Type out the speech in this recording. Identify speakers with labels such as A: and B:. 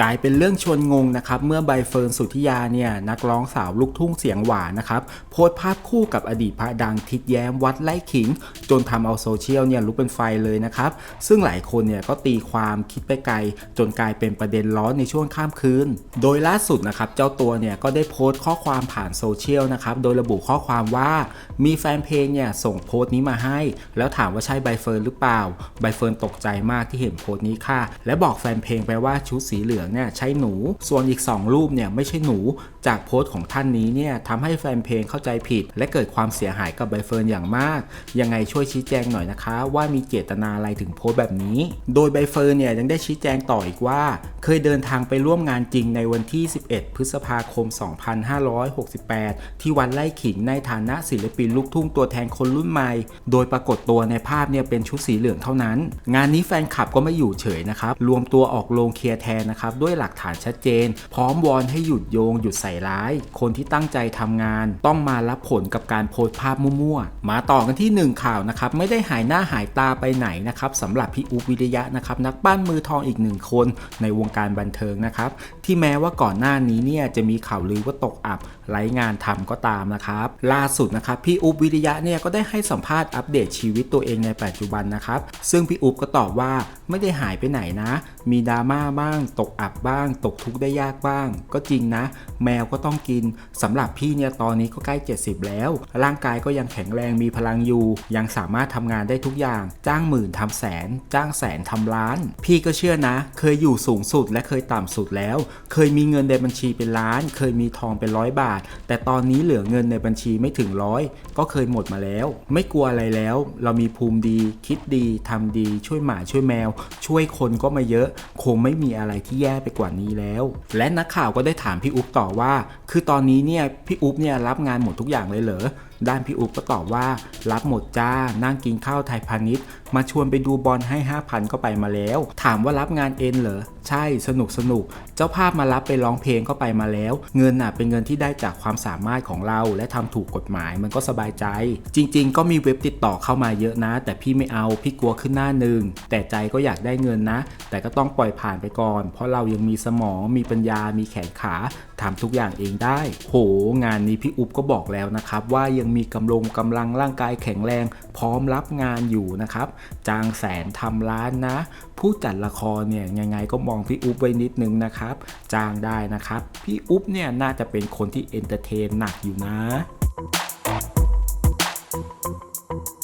A: กลายเป็นเรื่องชวนงงนะครับเมื่อใบเฟิร์นสุธิยาเนี่ยนักร้องสาวลูกทุ่งเสียงหวานนะครับโพสภาพคู่กับอดีตพระดังทิดแย้มวัดไล่ขิง จนทำเอาโซเชียลเนี่ยลุกเป็นไฟเลยนะครับซึ่งหลายคนเนี่ยก็ตีความคิดไปไกล จนกลายเป็นประเด็นร้อนในช่วงข้ามคืน โดยล่าสุดนะครับเจ้าตัวเนี่ยก็ได้โพสต์ข้อความผ่านโซเชียลนะครับโดยระบุข้อความว่ามีแฟนเพลงเนี่ยส่งโพสต์นี้มาให้ แล้วถามว่าใช่ใบเฟิร์นหรือเปล่าใบเฟิร์นตกใจมากที่เห็นโพสต์นี้ค่ะ และบอกแฟนเพลงไปว่าชุดสีเหลืองเนี่ยใช่หนู ส่วนอีก 2 รูปเนี่ยไม่ใช่หนู จากโพสต์ของท่านนี้เนี่ยทำให้แฟนเพลงเข้าใจผิด และเกิดความเสียหายกับใบเฟิร์นอย่างมาก ยังไงช่วยชี้แจงหน่อยนะคะ ว่ามีเจตนาอะไรถึงโพสต์แบบนี้ โดยใบเฟิร์นเนี่ยยังได้ชี้แจงต่ออีกว่า เคยเดินทางไปร่วมงานจริงในวันที่ 11 พฤษภาคม 2568 ที่วันไล่ขิงในฐานะศิลปินลูกทุ่งตัวแทนคนรุ่นใหม่ โดยปรากฏตัวในภาพเนี่ยเป็นชุดสีเหลืองเท่านั้น งานนี้แฟนคลับก็ไม่อยู่เฉยนะครับ รวมตัวออกโรงเคลียร์แทนนะครับด้วยหลักฐานชัดเจน พร้อมวอนให้หยุดโยง หยุดใส่ร้าย คนที่ตั้งใจทำงาน ต้องมารับผลกับการโพสต์ภาพมั่วๆ มาต่อกันที่หนึ่งข่าวนะครับ ไม่ได้หายหน้าหายตาไปไหนนะครับสำหรับพี่อุ๊บวิริยะนะครับนักปั้นมือทองอีกหนึ่งคนในวงการบันเทิงนะครับที่แม้ว่าก่อนหน้านี้เนี่ยจะมีข่าวลือว่าตกอับไร้งานทำก็ตามนะครับล่าสุดนะครับพี่อุ๊บวิริยะเนี่ยก็ได้ให้สัมภาษณ์อัปเดตชีวิตตัวเองในปัจจุบันนะครับซึ่งพี่อุ๊บก็ตอบว่าไม่ได้หายไปไหนนะ มีดราม่าบ้างตกอับบ้าง ตกทุกข์ได้ยากบ้าง ก็จริงนะ แมวก็ต้องกินสำหรับพี่เนี่ยตอนนี้ก็ใกล้ 70 แล้ว ร่างกายก็ยังแข็งแรงมีพลังอยู่ ยังสามารถทำงานได้ทุกอย่าง จ้างหมื่นทำแสน จ้างแสนทำล้าน พี่ก็เชื่อนะ เคยอยู่สูงสุดและเคยต่ำสุดแล้ว เคยมีเงินในบัญชีเป็นล้าน เคยมีทองเป็นร้อยบาท แต่ตอนนี้เหลือเงินในบัญชีไม่ถึงร้อยก็เคยหมดมาแล้ว ไม่กลัวอะไรแล้ว เรามีภูมิดี คิดดีทำดี ช่วยหมาช่วยแมว ช่วยคนก็มาเยอะ คงไม่มีอะไรที่แย่ไปกว่านี้แล้ว และนักข่าวก็ได้ถามพี่อุ๊บต่อว่า คือตอนนี้เนี่ยพี่อุ๊บเนี่ยรับงานหมดทุกอย่างเลยเหรอ ด้านพี่อุ๊บก็ตอบว่า รับหมดจ้า นั่งกินข้าวไทยพาณิชย์ มาชวนไปดูบอลให้ 5,000 ก็ไปมาแล้ว ถามว่ารับงานเอ็นเหรอ ใช่สนุกสนุก เจ้าภาพมารับไปร้องเพลงก็ไปมาแล้ว เงินน่ะเป็นเงินที่ได้จากความสามารถของเรา และทำถูกกฎหมายมันก็สบายใจ จริง ๆ ก็มีเว็บติดต่อเข้ามาเยอะนะ แต่พี่ไม่เอาพี่กลัวขึ้นหน้าหนึ่งแต่ใจก็อยากได้เงินนะ แต่ก็ต้องปล่อยผ่านไปก่อน เพราะเรายังมีสมองมีปัญญามีแขนขาทำทุกอย่างเองได้ โห งานนี้พี่อุ๊บก็บอกแล้วนะครับว่ายังมีกำลงกำลังร่างกายแข็งแรง พร้อมรับงานอยู่นะครับจ้างแสนทำล้านนะ ผู้จัดละครเนี่ยยังไงก็มองพี่อุ๊บไว้นิดนึงนะครับจ้างได้นะครับ พี่อุ๊บเนี่ยน่าจะเป็นคนที่เอนเตอร์เทนหนักอยู่นะ